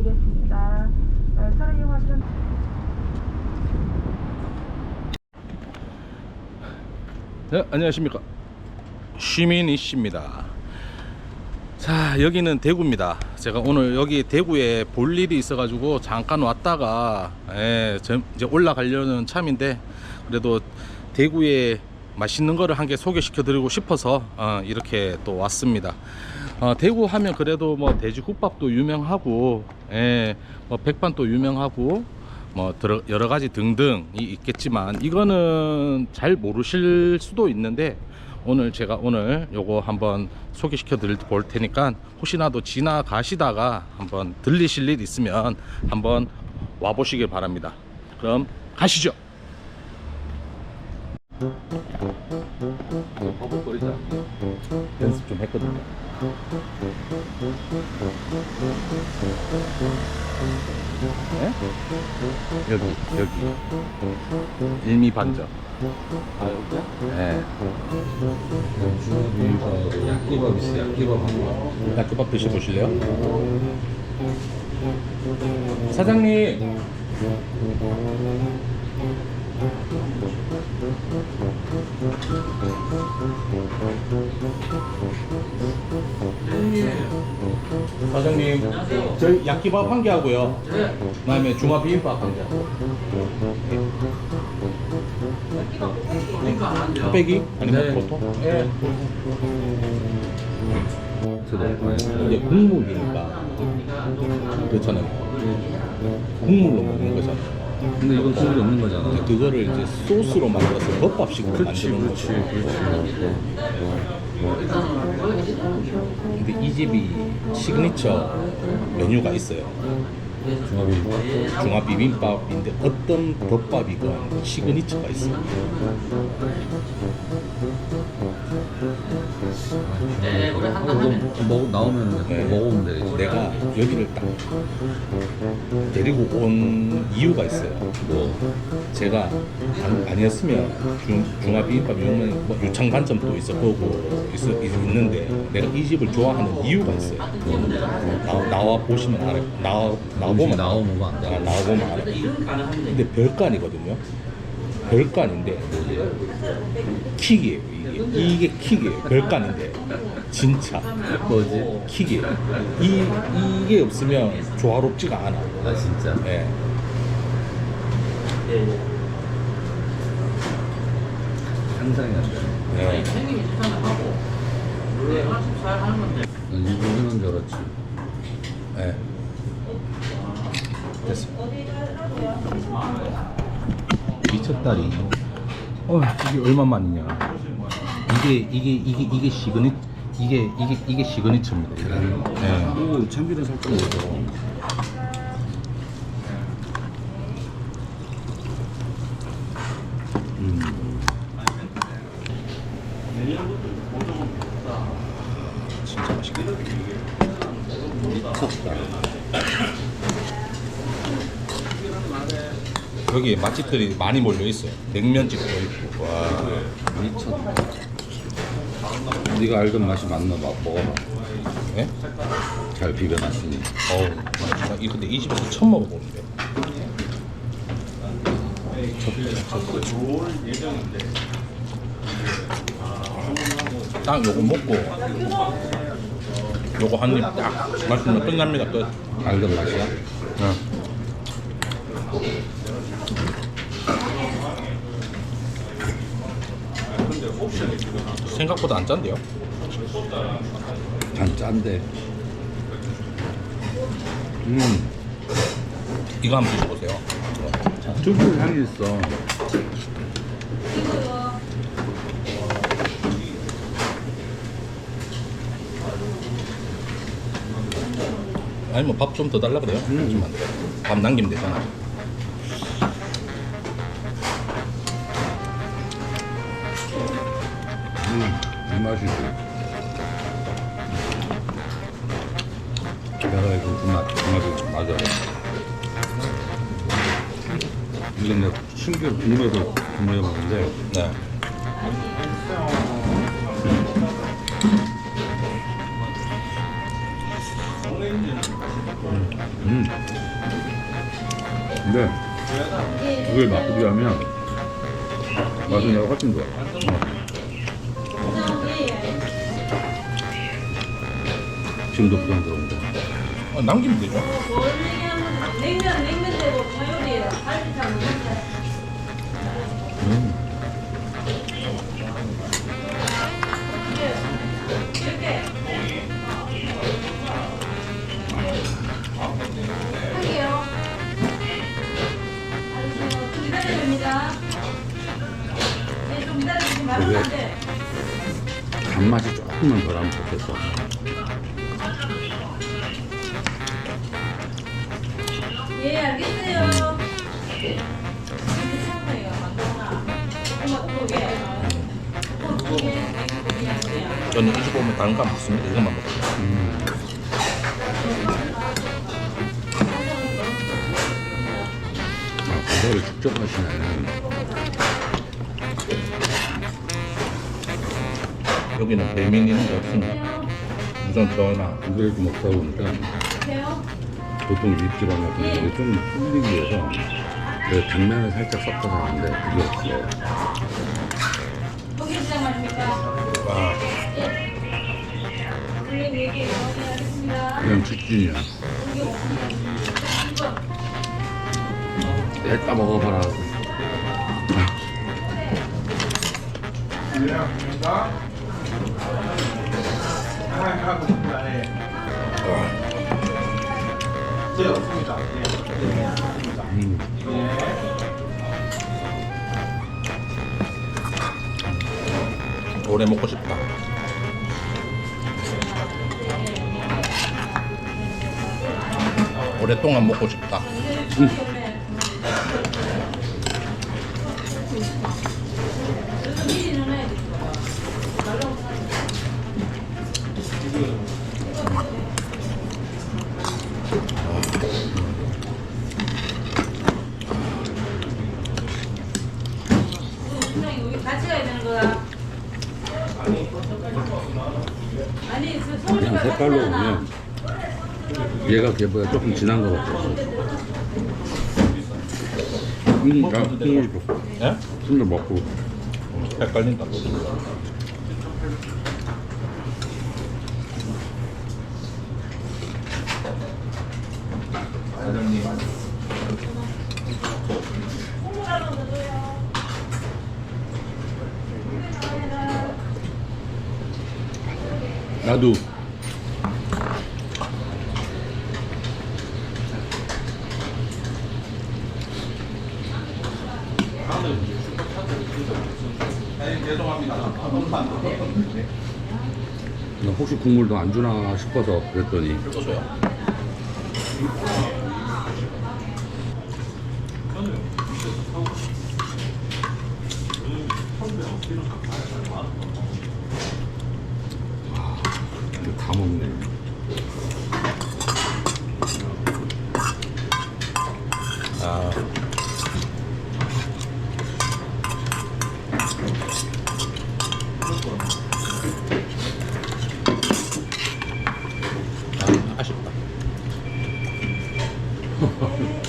부탁드리겠습니다. 네, 차를 이용하시는 네, 안녕하십니까. 시민 이 씨입니다. 자, 여기는 대구입니다. 제가 오늘 여기 대구에 볼 일이 있어 가지고 잠깐 왔다가, 예, 저- 이제 올라가려는 참인데, 그래도 대구에 맛있는 거를 한 개 소개시켜 드리고 싶어서, 어, 이렇게 또 왔습니다. 어, 대구 하면 그래도 뭐 돼지국밥도 유명하고, 예, 뭐 백반도 유명하고, 뭐 여러 가지 등등이 있겠지만 이거는 잘 모르실 수도 있는데 오늘 제가 오늘 요거 한번 소개시켜 드릴 볼 테니까 혹시나도 지나가시다가 한번 들리실 일 있으면 한번 와 보시길 바랍니다. 그럼 가시죠. 버벅거리자. 연습 좀 했거든요. 네? 여기 여기 일미 반점. 아 여기야? 네. 중화비빔밥으로 약기밥 있어 약기밥하고 닭국밥 드셔보실래요? 사장님. 사장님, 저희 약기밥 한 개 하고요. 그다음에 중화 비빔밥 한 개. 빼기? 아니면 네. 보통? 예. 들어 이제 국물이니까 그렇잖아요. 국물로 먹는 거잖아요. 근데 이건 국물이 없는 거잖아 그거를 이제 소스로 만들어서 덮밥식으로 그렇지 만드는 그렇지 거죠. 그렇지 근데 이 집이 시그니처 메뉴가 있어요. 중화비빔밥 중화 비빔밥인데 어떤 덮밥이건 시그니처가 있어요. 그거 먹 나오면 네. 먹으면 되지 내가 여기를 딱 데리고 온 이유가 있어요. 뭐 제가 안, 아니었으면 중, 중화 비빔밥 유명 뭐 유창 반점도 있을 거고 있, 있는데 내가 이 집을 좋아하는 이유가 있어요. 나, 나와 보시면 알아요. 나와 나와 나와 보면 안 돼. 아, 나와 보면 알아요. 근데 별간이거든요. 별간인데 킥이에요 이게 이게 킥이에요. 별간인데 진짜 뭐지? 킥이에요. 이 이게 없으면 조화롭지가 않아. 아 진짜 예. 상상이 안 돼. 예. 난 일본 해놓은 줄 알았지 네. 됐어. 미쳤다리. 어, 이게 얼마만이냐? 이게 이게 이게 이게 시그니 이게 이게 이게 시그니처입니다. 이게. 네. 오 참기름 살짝 넣어 진짜 맛있겠다. 미쳤다. 여기 맛집들이 많이 몰려 있어요. 냉면집도 있고. 와. 미쳤다 네가 알던 맛이 맞나 봐 먹어봐 예? 잘 비벼놨으니 어우, 나 이- 근데 이 집에서 처음 먹어보는데. 딱 요거 먹고 요거 한 입 딱 마시면 끝납니다 끝. 알던 맛이야? 응. 생각보다 안 짠데요? 안 짠데 음 이거 한번 드셔보세요. 특유 향이 있어 아니 뭐밥좀 더 달라 그래요? 안 돼요. 밥 남기면 되잖아. 내가 이거 그맛 그맛이 맞아 이게 내가 신기로 궁금해서 궁금해봤는데 네. 음. 근데 그걸 맛고 비하면 맛은 내가 훨씬 좋아. 지금도 부담스러운데. 어, 남기면 되죠. 냉면 사요리에다 갈비탕 냉면 음. 이렇게 할게요. 알겠어요. 좀 기다려야 됩니다. 네, 좀 기다려주시면 말하면 안 돼. 단맛이 조금만 덜하면 좋겠어. 예, 알겠어요. 저는 이집 오면 다른 거안 먹습니다. 이것만 먹어요. 음. 아, 그거를 직접 하시네. 여기는 배민 이런 게 없습니다. 우선 전화. 이걸 좀 먹다 보니까. 보통 윗집안 같은 경우에 좀 풀리기 위해서 그 당면을 살짝 섞어서 하는데 그게 없어. 거기 시장 말입니까? 와, 선생님 얘기 직진이야. 냈다 먹어봐라. 음. 오래 먹고 싶다. 오랫동안 먹고 싶다. 여 아니, 그 그냥 색깔로. 보면 얘가 걔보다 조금 진한 거 같아. 음, 야, 국물 줘. 예? 국물 먹고. 헷갈린다. 나도. 나 혹시 국물도 안 주나 싶어서 그랬더니 줘요. 다 먹네. 아, 아, 아쉽다.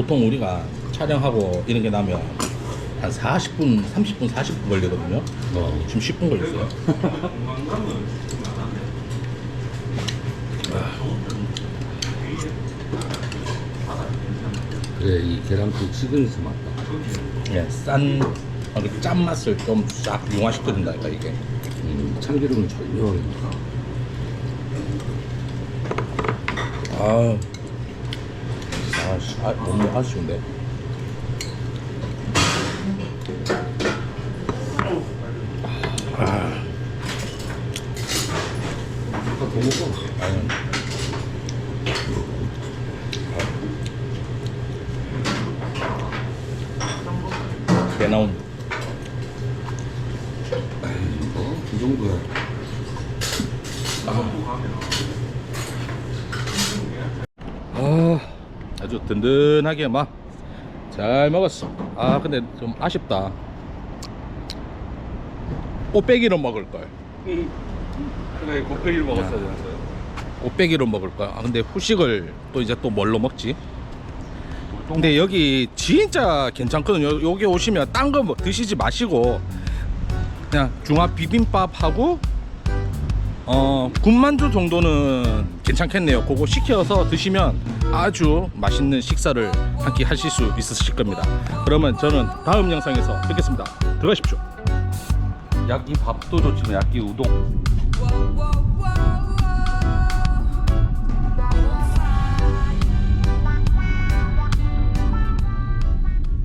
보통 우리가 촬영하고 이런 게 나면 한 40분, 30분, 40분 걸리거든요. 어. 지금 10분 걸렸어요. 그래 이 계란국 시그니처 맛다. 예, 싼 어, 그 짠맛을 좀 싹 융화시켜준다니까 이게. 음, 참기름은 절묘하게 넣어. 아, 아, 너무 아쉬운데. 아, 더 먹어. 아유. 배 나온. 뭐, 이 정도야. 아, 아 주 든든하게 막 잘 먹었어. 아 근데 좀 아쉽다. 꽃배기로 먹을 걸. 그래 곱빼기를 먹었어야 되는데 꽃배기로 먹을 걸. 아 근데 후식을 또 이제 또 뭘로 먹지? 근데 여기 진짜 괜찮거든요. 여기 오시면 딴거뭐 드시지 마시고 그냥 중화 비빔밥하고 어 군만두 정도는 괜찮겠네요. 그거 시켜서 드시면 아주 맛있는 식사를 한 끼 하실 수 있으실 겁니다. 그러면 저는 다음 영상에서 뵙겠습니다. 들어가십시오. 야끼 밥도 좋지만 야끼 우동